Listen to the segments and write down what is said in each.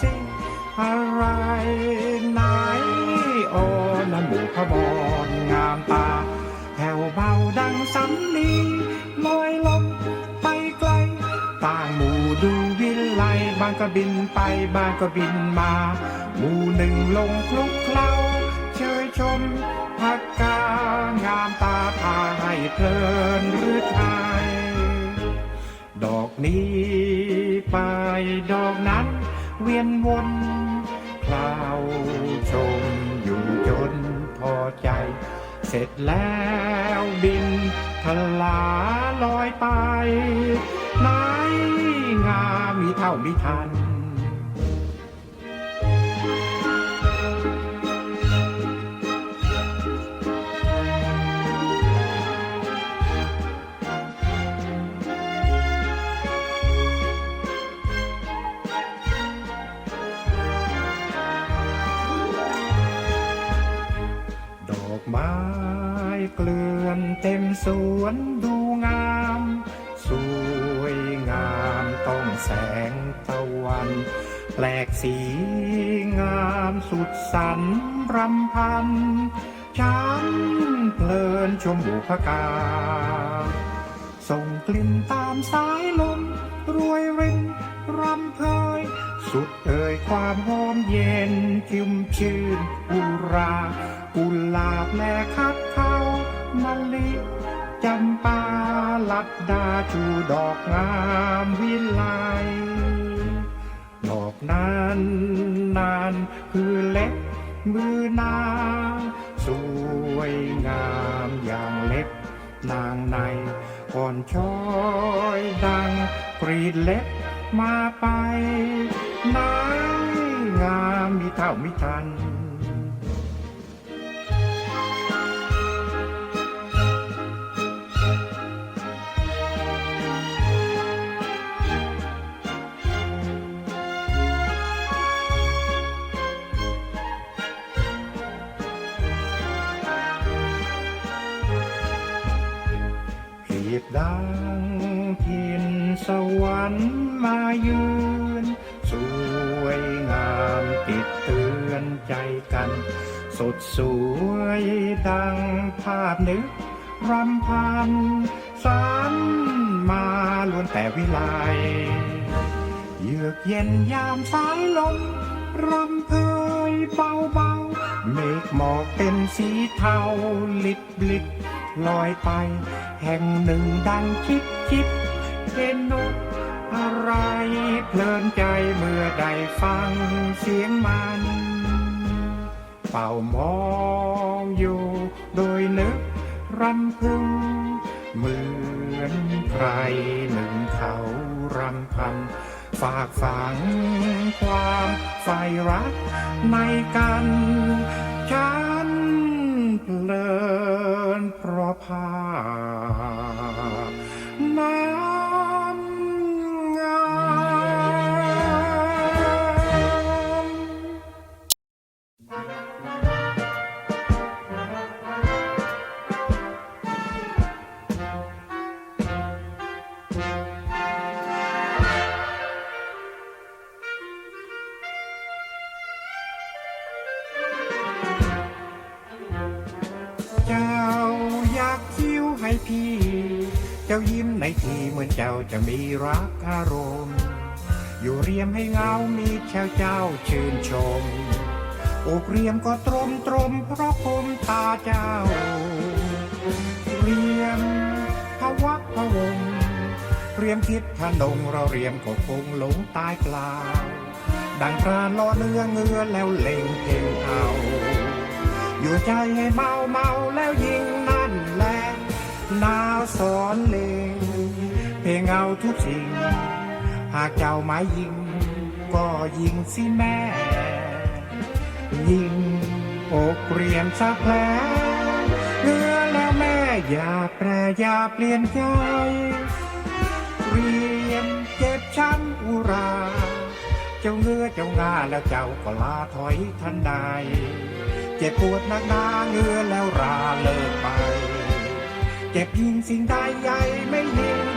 สิอะไรไหนโอ้นั่นหมูพระบอนงามตาแผ่วเบาดังสำลีลอยลมไปไกล ต่างหมู่ดูวิไลบางก็บินไปบางก็บินมา หมู่หนึ่งลงคลุกเคล้าเชยชมพักกางามตาพาให้เพลินหรือไทยดอกนี้ไปดอกนั้น เวียนวนคลาวชมอยู่จนพอใจ เสร็จแล้วบินทลาลอยไปไหนงามมีเท่ามีทัน สวนดูงาม สวยงามต้องแสงตะวัน แปลกสีงามสุดสันรำพัน ฉันเพลินชมบุพกา ส่งกลิ่นตามสายลม รวยรินรำเพยสุดเอ่ยความหอมเย็นชุ่มชื่นอุรากุหลาบและคักเขามะลิ จำปาลัดดาชูดอกงามวิไลดอกนั้นนานคือเล็บมือนางสวยงามอย่างเล็บนางในก่อนช้อยดังกรีดเล็บมาไปนางงามมีเท่ามิทัน พียบดังทินสวรรค์มายืน สวยงามติดเตือนใจกัน สดสวยดังภาพนึกรำพันสานมาล้วนแต่วิไลเยือกเย็นยามสายลมรำเพยเบาเบาเมฆหมอกเป็นสีเทาลิบลิบลอยไป แห่งหนึ่งดังคิดคิดเห็นนกอะไรเพลินใจเมื่อได้ฟังเสียงมัน เป่ามองอยู่โดยนึกรำพึง เหมือนใครหนึ่งเขารำพันฝากฝังความใฝ่รักในกันฉันเพลิน เพราะภานั้นงามเจ้ายิ้มในทีเหมือนเจ้าจะมีรักอารมณ์ อยู่เรียมให้เงามีแชวเจ้าชื่นชมอกเรียมก็ตรมตรมเพราะคมตาเจ้า เรียมพะวักพะวงเรียมคิดพนงเราเรียมก็คงหลงตายเปล่าดังพรานล้อเนื้อเงือแล้วเล็งเพ่งเอาอยู่ใจให้เมาเมา นาวสอนเลงเพลงเอาทุกสิ่ง หากเจ้าไม้ยิง ก็ยิงสิแม่ ยิงอกเปลี่ยนสักแผลเนื้อแล้วแม่อย่าแปรอย่าเปลี่ยนใจเรียนเจ็บช้ำอุรา เจ้าเงือเจ้างาแล้วเจ้าก็ลาถอยทันใด เจ็บปวดนักหนาเงือแล้วราเลิกไป เจ็บยิงสิ่งใดใหญ่ไม่ยิง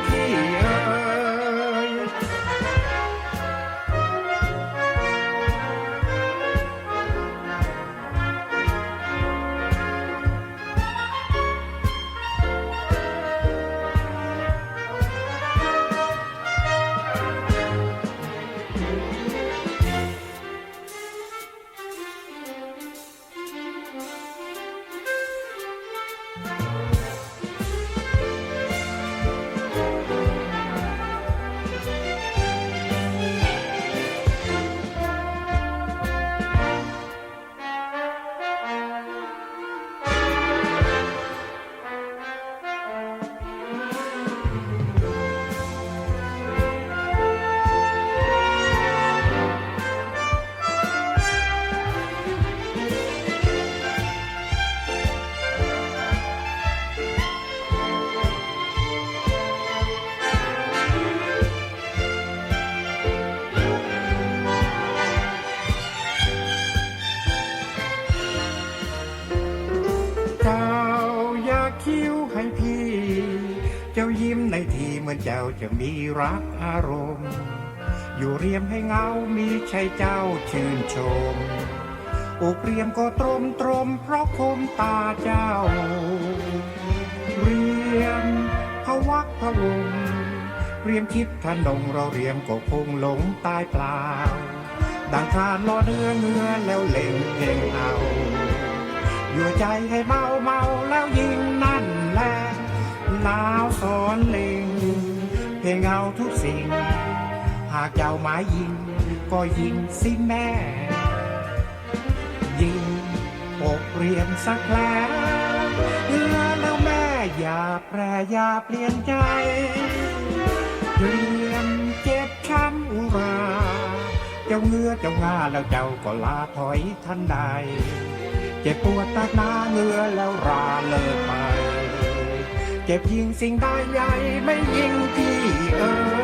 เจ้าจะมีรักอารมณ์ อยู่เรียมให้เงามีใช่เจ้าชื่นชมอกเรียมก็ตรมตรมเพราะคมตาเจ้า เรียมพวักพวงเรียมคิดทะนงเราเรียมก็คงหลงตายเปล่าดังคานล้อเนื้อเนื้อแล้วเล่งเพ่งเอาอยู่ใจให้เมาเมาแล้วยิงนั่นแหละลาวสอนเล่ง เงเอาทุกสิ่ง หากเจ้าหมายยิง ก็ยิงสิแม่ ยิงอกเรียนสักแผลเพื่อแล้วแม่อย่าแปรอย่าเปลี่ยนใจเรียนเจ็บช้ำอุรา เจ้าเงือเจ้างาแล้วเจ้าก็ลาถอยทันใด เจ็บปวดตาหน้าเงือแล้วราเลิกไป เก็บยิงสิ่งใดใหญ่ไม่ยิงพี่เอ๋ย